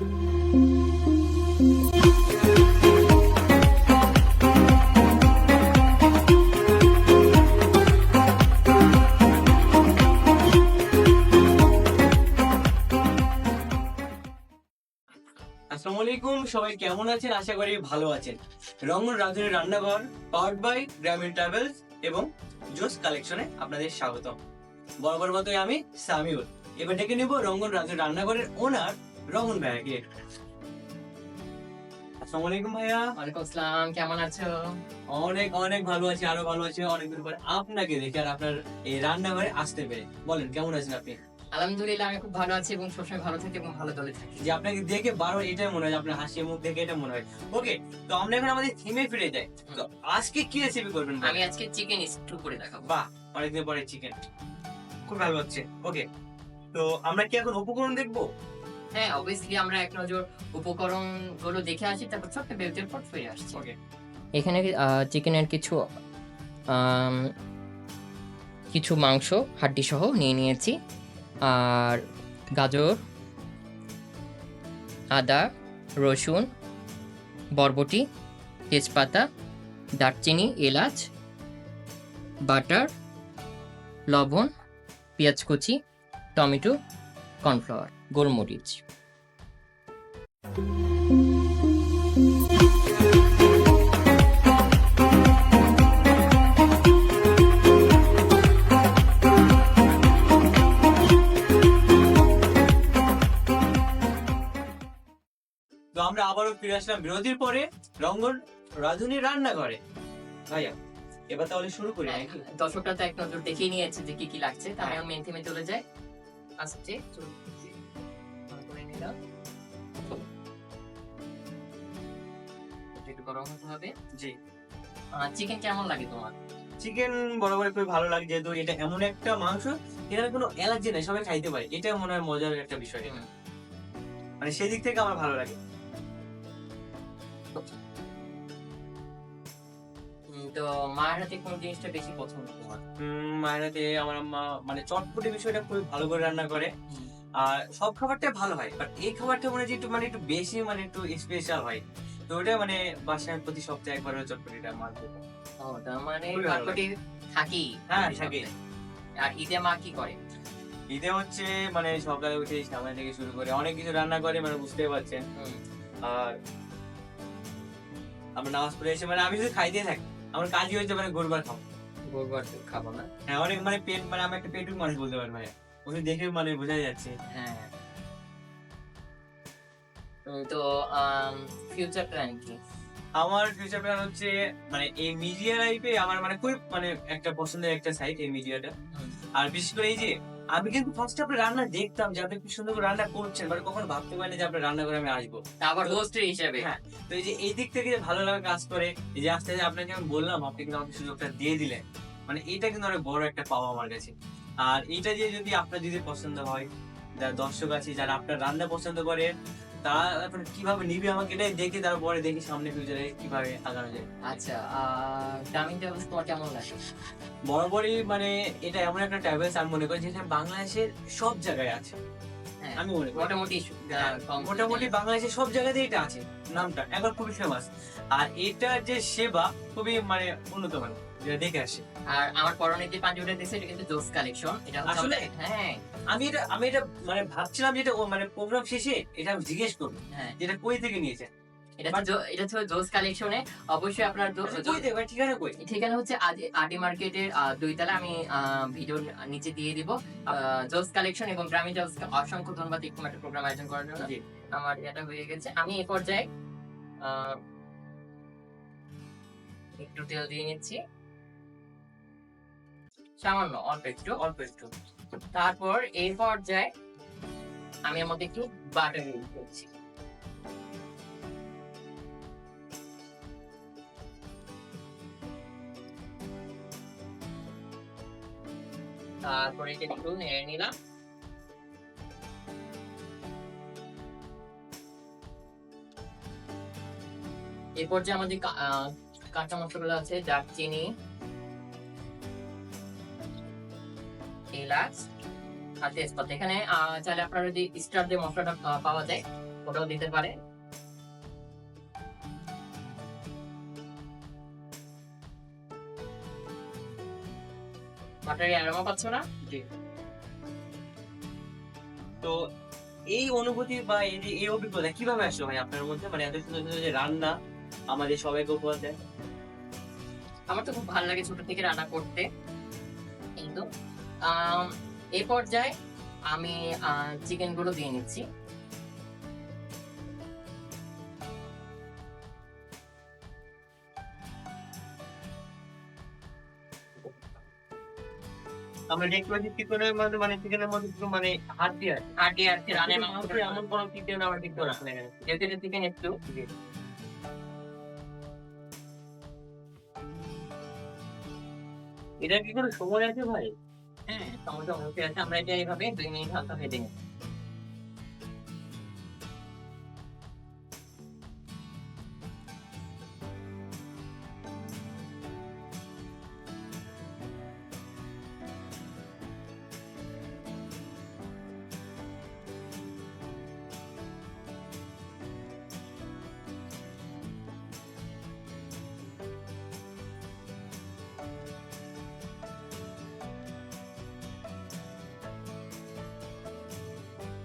আসসালামু আলাইকুম সবাই কেমন আছেন? আশা করি ভালো আছেন। রঙ্গন রাঁধুনি রান্নাঘর পাওয়ার্ড বাই গ্রামীণ ট্রাভেলস এবং জোস কালেকশনে আপনাদের স্বাগতম। বরাবর মতোই আমি সামিউল। এবার ডেকে নিব রঙ্গন রাঁধুনি রান্নাঘরের ওনার রঙ্গন ভাইয়াকে আসসালামু আলাইকুম ভাইয়া। ওয়ালাইকুম আসসালাম কেমন আছো? অনেক অনেক ভালো আছি আরও ভালো আছি। অনেকদিন পরে আপনাকে দেখে আর আপনার এই রান্নাঘরে আসতে পেরে। বলেন কেমন আছেন আপনি? আলহামদুলিল্লাহ আমি খুব ভালো আছি এবং সবসময় ভালো থাকি এবং ভালো দলে থাকি। যে আপনাকে দেখে বারবার এটাই মনে হয় আপনার হাসি মুখ দেখে এটা মনে হয়। ওকে তো আমরা এখন আমাদের থিমে ফিরে যাই। তো আজকে কি রেসিপি করবেন আমি আজকে চিকেন স্টু করে দেখাবো। বাহ অনেকদিন পরে চিকেন খুব ভালো হচ্ছে ওকে তো আমরা কি এখন উপকরণ দেখব? হ্যাঁ অবভিয়াসলি আমরা এক নজর উপকরণগুলো দেখে আসি তারপর ছোট্ট বিরতির পর ফিরে আসছি। ওকে এখানে চিকেনের কিছু কিছু মাংস হাড্ডি সহ নিয়ে নিয়েছি। আর গাজর আদা রসুন বরবটি তেজপাতা দারচিনি এলাচ বাটার লবণ পেঁয়াজ কুচি টমেটো কর্নফ্লাওয়ার গোলমরিচ। তো আমরা আবারও ফিরে আসলাম বিরতির পরে। রঙ্গন রাধুনি রান্না করে ভাইয়া এবার তাহলে শুরু করি নাকি? দর্শকরা তো এক নজর দেখেই নিয়েছে যে কি কি লাগছে তাই আমি মেন থিমে চলে যাই। আসছে করে নিলাম একটু গরম হতে হবে। জি। চিকেন কেমন লাগে তোমার? চিকেন বরাবর খুবই ভালো লাগে যেহেতু এটা এমন একটা মাংস এখানে কোনো অ্যালার্জি নেই সবাই খাইতে পারে। এটা মনে হয় মজার একটা বিষয়। মানে সেই দিক থেকে আমার ভালো লাগে। তো মায়ের হাতে কোন জিনিসটা বেশি পছন্দ তোমার? মায়ের হাতে আমার আম্মা মানে চটপটি বিষয়টা খুবই ভালো করে রান্না করে। আর সব খাবারটাই ভালো হয় বাট এই খাবারটা মনে হয় একটু মানে একটু বেশি মানে একটু স্পেশাল হয়। তো ওটা মানে বাসায় প্রতি সপ্তাহে একবার চটপটিটা মার দেবো। মানে কাটপটি থাকি হ্যাঁ, থাকে। আর ঈদে মা কি করে? ঈদে হচ্ছে মানে সকালে উঠে সামনে থেকে শুরু করে অনেক কিছু রান্না করে মানে বুঝতেই পারছেন। আর আমরা নামাজ পড়ে এসে মানে আমি শুধু খাইতে থাকি। আমার কাজই হচ্ছে মানে গরুবার খাব খাব না। হ্যাঁ অনেক মানে পেট মানে আমি একটা পেটুক মানুষ বলতে পারি ভাই ওকে দেখে মানে বোঝা যাচ্ছে। হ্যাঁ। তো ফিউচার প্ল্যান কি? আমার ফিউচার প্ল্যান হচ্ছে মানে এই মিডিয়া লাইফে আমার মানে খুব মানে একটা পছন্দের একটা সাইট এই মিডিয়াটা আর বিশেষ করে এই যে আমি কিন্তু ফার্স্ট আপনি রান্না দেখতাম যে আপনি খুব সুন্দর করে রান্না করছেন মানে কখনো ভাবতে পারিনি যে আপনার রান্না করে আমি আসব। আবার হোস্টের হিসেবে। হ্যাঁ। তো এই যে এই দিক থেকে ভালো লাগা কাজ করে এই যে আস্তে আস্তে আপনাকে আমি বললাম আপনি কিন্তু আমাকে সুযোগটা দিয়ে দিলেন। মানে এটা কিন্তু অনেক বড় একটা পাওয়া আমার কাছে। আর এটা যে যদি আপনার যদি পছন্দ হয় যারা দর্শক আছে যারা আপনার রান্না পছন্দ করে তারা এখন কীভাবে নিবে আমাকে এটাই দেখে তারপরে দেখি সামনে ফিউচারে কীভাবে আগানো যায়। আচ্ছা গ্রামীণ ট্রাভেলস তোমার কেমন লাগে? বরাবরই মানে এটা এমন একটা ট্রাভেলস আমি মনে করি যেটা বাংলাদেশের সব জায়গায় আছে। হ্যাঁ, আমি মনে করি। মোটামুটি হ্যাঁ, মোটামুটি বাংলাদেশের সব জায়গাতেই এটা আছে নামটা। একবার খুবই ফেমাস আর এটার যে সেবা খুবই মানে উন্নত মানের। যেটা দেখে আসে। আর আমার পরনে যে পাঞ্জাবিটা দিয়েছে এটা কিন্তু জোস কালেকশন এটা আসলে? হ্যাঁ। আমি এটা আমি এটা মানে ভাবছিলাম যেটা মানে প্রোগ্রাম শেষে এটা আমি জিজ্ঞেস করব হ্যাঁ। যেটা কই থেকে নিয়েছে? এটা এটা হচ্ছে জোস কালেকশনে অবশ্যই আপনার আচ্ছা, ঠিকানা কই? ঠিকানা হচ্ছে আদি- মার্কেটের দুইতলা। আমি ভিডিও নিচে দিয়ে দিব। জোস কালেকশন এবং গ্রামীণ জোস অসংখ্য ধন্যবাদ এরকম একটা প্রোগ্রাম আয়োজন করার জন্য। আমার এটা হয়ে গেছে। আমি এ পর্যায়ে একটু তেল দিয়ে নিচ্ছি। সামান্য, অল্প একটু অল্প একটু। তারপর এই পর্যায়ে আমি মধ্যে একটু বাটার ইউজ করছি। তারপরে একটু নেড়ে নিলাম। এরপর যে আমাদের কাঁচা মশলাগুলো আছে, দারচিনি এলাচ আর তেজপাতা এখানে চাইলে আপনারা যদি স্টার দিয়ে মশলাটা পাওয়া যায় তো ওটাও দিতে পারে মাটারি অ্যারোমা পাচ্ছ না? তো এই অনুভূতি বা এই যে এই অভিজ্ঞতা কীভাবে আসলো ভাই আপনার মধ্যে? মানে এত সুন্দর সুন্দর যে রান্না আমাদের সবাইকে উপহার দেয়। আমার তো খুব ভালো লাগে ছোট থেকে রান্না করতে। কিন্তু এই পর্যায়ে আমি চিকেনগুলো দিয়ে নিচ্ছি। আমরা দেখতে পাচ্ছি চিকেনের মধ্যে মানে চিকেনের মধ্যে একটু মানে হাত দিয়ে আছে আটি আর কি রানের মাংস। এমন কোনো চিকেন আমার দেখতে রাখেন এখানে। যেহেতু চিকেন একটু এটা কি কোনো সময় আছে ভাই? হ্যাঁ টমেটো মধ্যে আছে আমরা এটা এইভাবে দুই মিনিট হালকা ভেজে নিই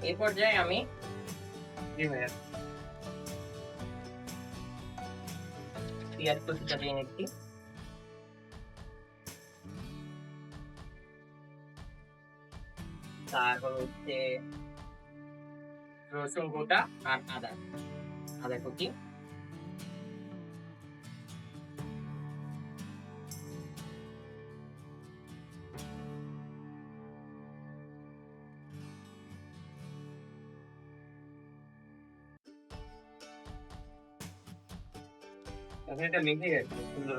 এই পর্যায়ে আমি পেঁয়াজ কুচিটা দিয়ে নিচ্ছি। তারপর হচ্ছে রসুন গোটা আর আদা আদা কুচি। এখন এটা মেখে গেছে সুন্দর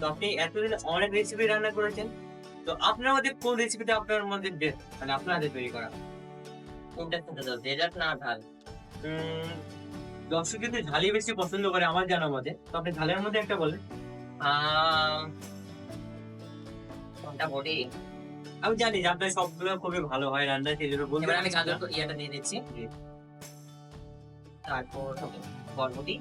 তো আপনি এতদিন অনেক রেসিপি রান্না করেছেন তো আপনার মধ্যে কোন রেসিপিটা আপনার মধ্যে best? মানে আপনার হাতে তৈরি করা? কোনটা খেতে দাও ডেজার্ট না ঝাল? দর্শক কিন্তু ঝালই বেশি পছন্দ করে আমার জানা মতে তো আপনি ঝালের মধ্যে একটা বলেন। কোনটা বলি? আমি জানি যে আপনার সবগুলো খুবই ভালো হয় রান্না সেই জন্য বলতে এবার আমি। গাজর ইয়াটা দিয়ে দিচ্ছি। তারপর বরবটি।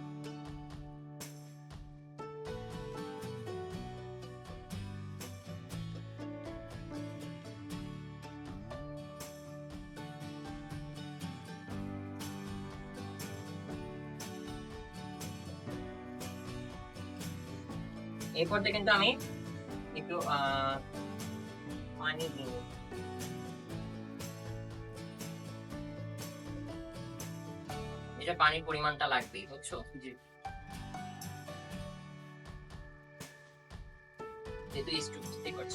এই পর্যায়ে কিন্তু আমি একটু আহ, পানি দিব। এটা পানির পরিমাণটা লাগবে বুঝছ? জি। যেহেতু স্টুপ বুঝতেই পারছ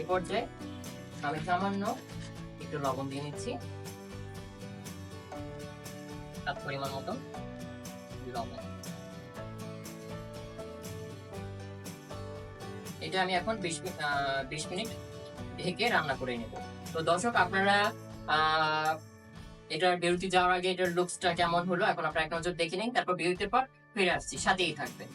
এই পর্যায়ে আমি সামান্য একটু লবণ দিয়ে নিচ্ছি। তার পরিমাণ মতো লবণ। এটা আমি এখন বিশ বিশ মিনিট ঢেকে রান্না করে নেব। তো দর্শক, আপনারা এটার বিরতি যাওয়ার আগে এটার লুকসটা কেমন হলো? এখন আপনারা এক নজর দেখে নিন, তারপর বিরতির পর ফিরে আসছি। সাথেই থাকবেন।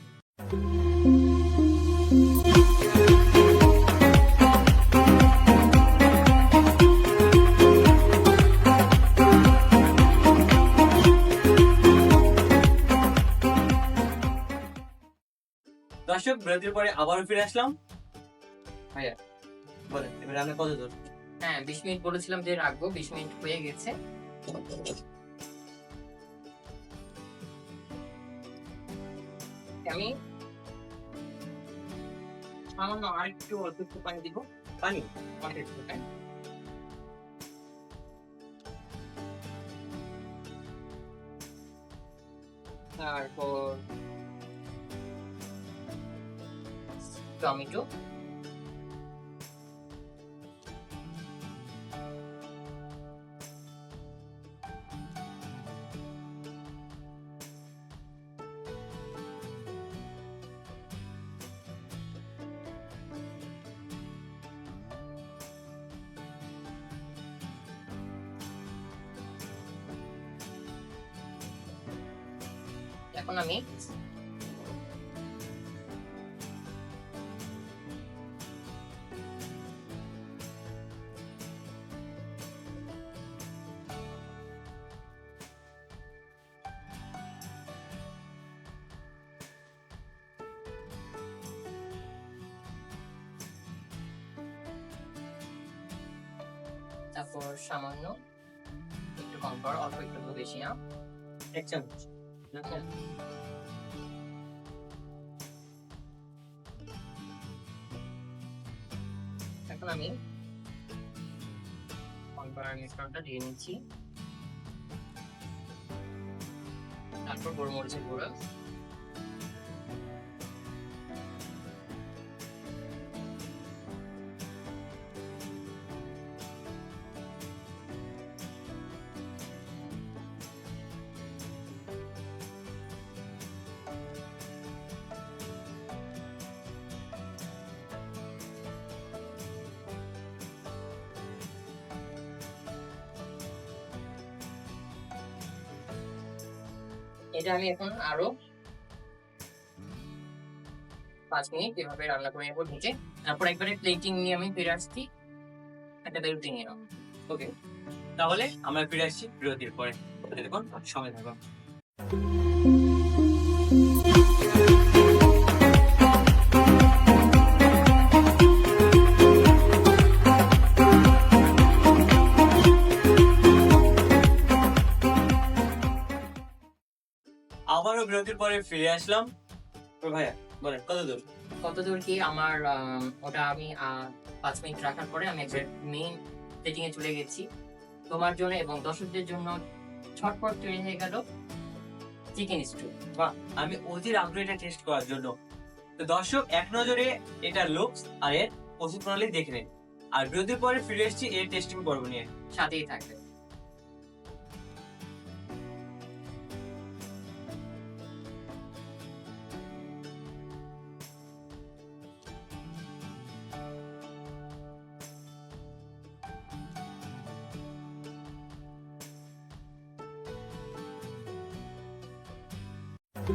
দর্শক বিরতির পরে আবারও ফিরে আসলাম। ভাইয়া। বলেন এবার রান্না কত দূর? হ্যাঁ বিশ মিনিট বলেছিলাম যে রাখব বিশ মিনিট হয়ে গেছে। আমি সামান্য আরেকটু অল্প একটু পানি দিব। পানি? অল্প হ্যাঁ? তারপর টমেটো এখন আমি এক চামচ এখন আমি মিশ্রণটা দিয়ে নিচ্ছি তারপর গোলমরিচের গুঁড়ো এটা আমি এখন আরও পাঁচ মিনিট এভাবে রান্না করে নেব ঢেকে। তারপর একবারে প্লেটিং নিয়ে আমি ফিরে আসছি। একটা বেরুটি নিয়ে নাও ওকে তাহলে আমরা ফিরে আসছি বিরতির পরে। দেখুন, সময় থাকুন বিরতির পরে ফিরে আসলাম। তো ভাইয়া বলেন কত দূর? কত দূর কি আমার ওটা আমি পাঁচ মিনিট রাখার পরে আমি একবার মেইন প্লেটিং এ চলে গেছি। তোমার জন্য এবং দর্শকদের জন্য ছটপট তৈরি হয়ে গেল চিকেন স্টু বা আমি অধীর আগ্রহ এটা টেস্ট করার জন্য। তো দর্শক এক নজরে এটা লুকস আর এর প্রস্তুত প্রণালী দেখে নিন। আর বিরতির পরে ফিরে এসেছি এর টেস্টিং পর্ব নিয়ে। সাথেই থাকবে বিরতির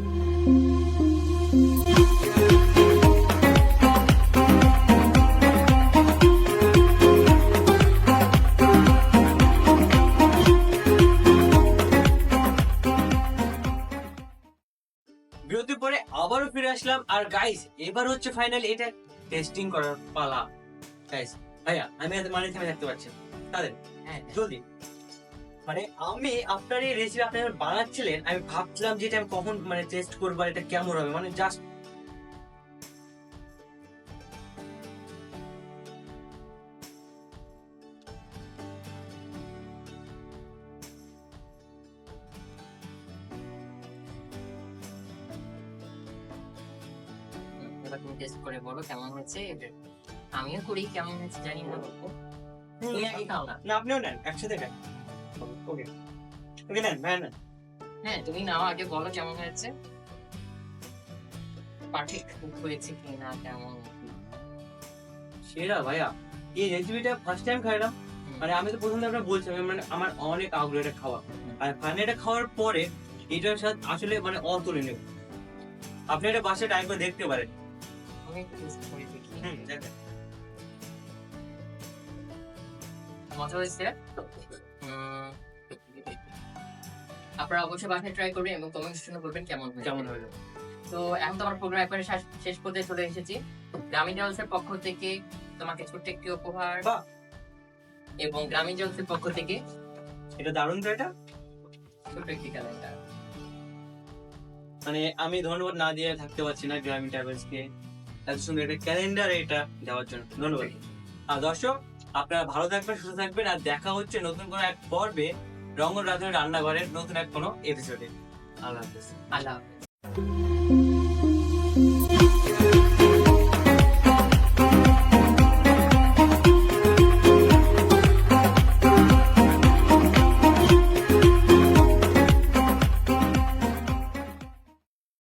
পরে আবারও ফিরে আসলাম। আর গাইস এবার হচ্ছে ফাইনাল এটা টেস্টিং করার পালা। গাইস ভাইয়া, আমি মানে থেমে থাকতে পারছি তাদের হ্যাঁ জলদি। মানে আমি আপনার এই রেসিপি আপনি বানাচ্ছিলেন আমি ভাবছিলাম যে এটা আমি কখন মানে টেস্ট করব এটা কেমন হবে? মানে জাস্ট এবার তুমি টেস্ট করে বলো কেমন হয়েছে? আমিও করি কেমন হয়েছে জানি না। তুমি আগে খাও না। না আপনিও নেন একসাথে নেন ওকে ওকে নেন নেন হ্যাঁ তুমি নাও আগে বলো কেমন হয়েছে? কুক হয়েছে কি না কেমন? সেরা ভাইয়া। এই রেসিপিটা ফার্স্ট টাইম খাইলাম মানে আমি তো প্রথমে আপনার বলছিলাম মানে আমার অনেক আগ্রহ এটা খাওয়া। আর ফাইনালি এটা খাওয়ার পরে এটার সাথে আসলে মানে অতুলনীয়। আপনি এটা বাসায় ট্রাই করে দেখতে পারেন। একটু টেস্ট করে দেখি। হুম দেখেন। মজা হয়েছে? আপনারা অবশ্যই বাসায় ট্রাই করবেন এবং কমেন্ট সেকশনে বলবেন কেমন হয়েছে। কেমন হলো তো এখন তো আমার প্রোগ্রাম একবারে শেষ- পর্যায়ে চলে এসেছি। গ্রামীণ জলসের পক্ষ থেকে তোমাকে ছোট্ট একটি উপহার এবং গ্রামীণ জলসের পক্ষ থেকে এটা দারুণ তো এটা। ছোট্ট একটি ক্যালেন্ডার মানে আমি ধন্যবাদ না দিয়ে থাকতে পারছি না গ্রামীণ ট্রাভেলসকে এত সুন্দর একটা ক্যালেন্ডার এটা দেওয়ার জন্য। ধন্যবাদ। আর দর্শক আপনারা ভালো থাকবেন, সুস্থ থাকবেন, আর দেখা হচ্ছে নতুন কোনো এক পর্বে রঙ্গন রাধুর রান্নাঘরের নতুন এক কোনো এপিসোডে আল্লাহ হাফেজ। আল্লাহ